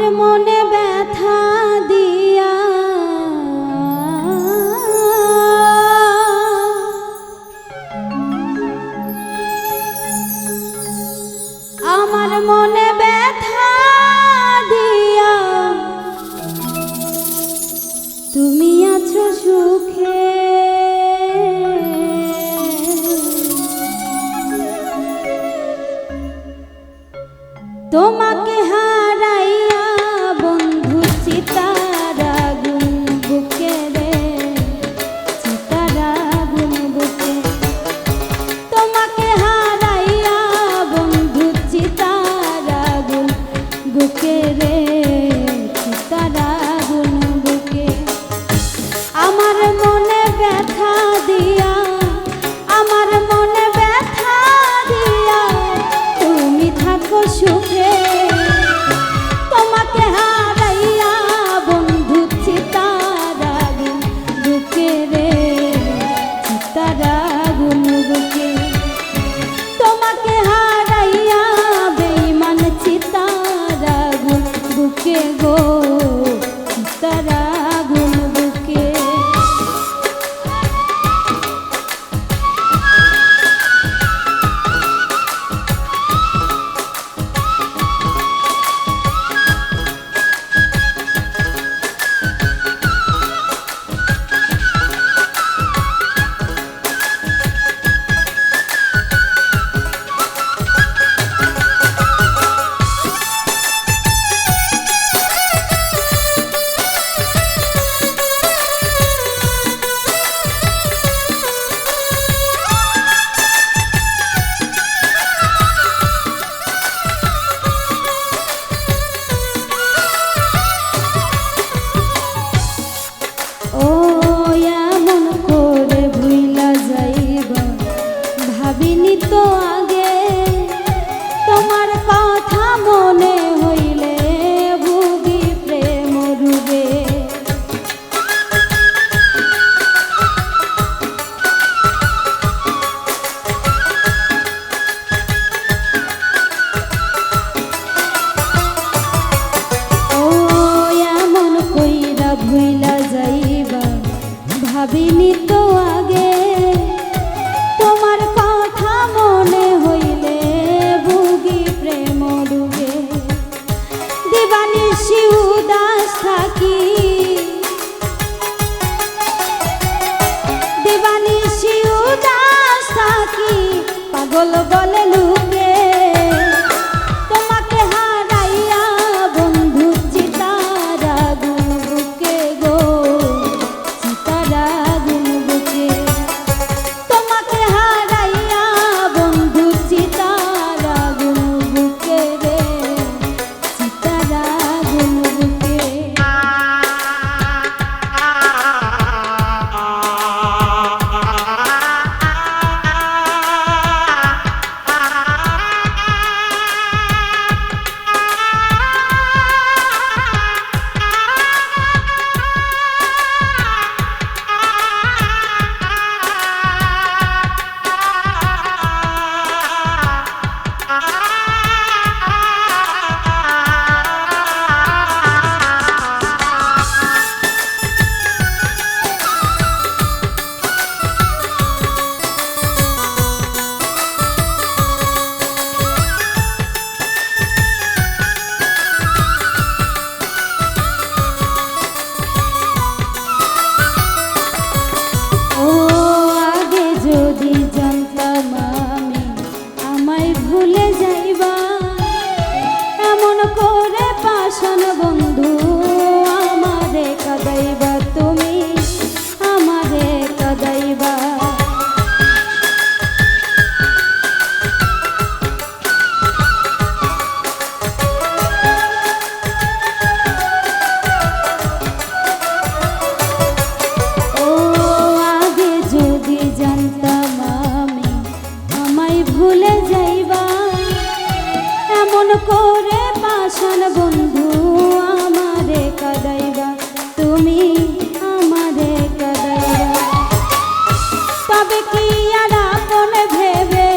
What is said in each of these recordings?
মনে ব্যথা দিয়া। আমার মনে ব্যথা দিয়া। তুমি সুখে। তোমাকে হা গো তারা ভাবিনি তো আগে। তোমার কথা মনে হইলে ভুগি প্রেম ডুবে। দিবানিশি উদাস থাকি। দিবানিশি উদাস থাকি। পাগল বলে লুক আমায় ভুলে যাইবা। এমন কর করে পাশান বন্ধু আমারে কাদাইবা তুমি আমারে কাদাইবা তবে কি আর আপন ভেবে?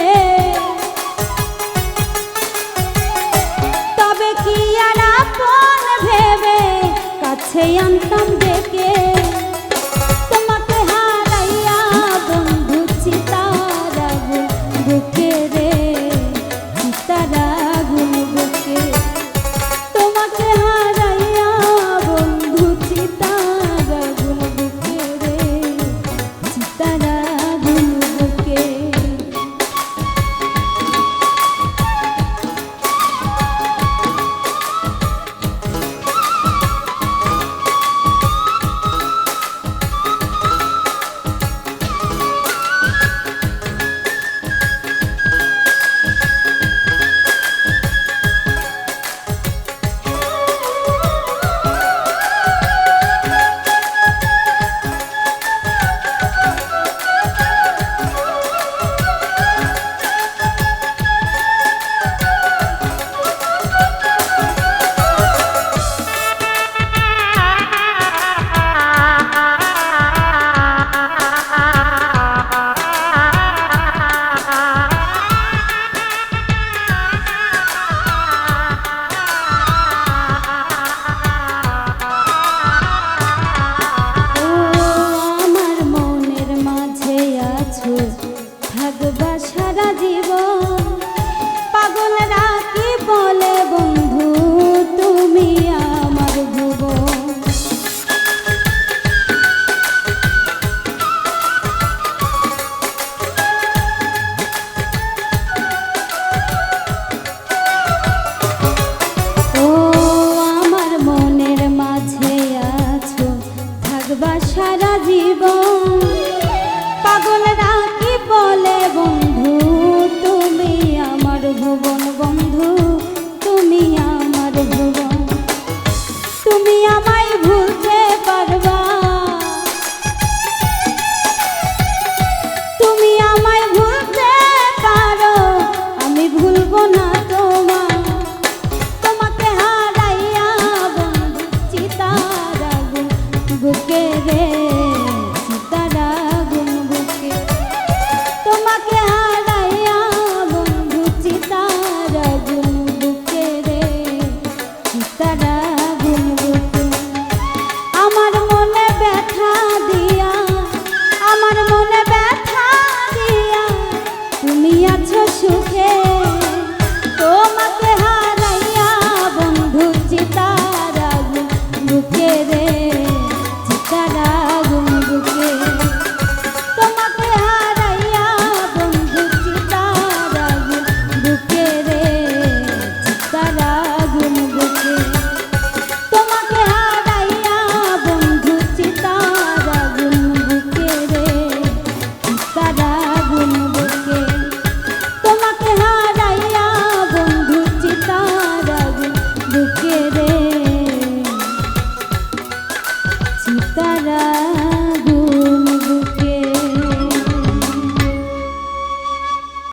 তবে কি আর আপন ভেবে? কাছে আনতাম ডেকে।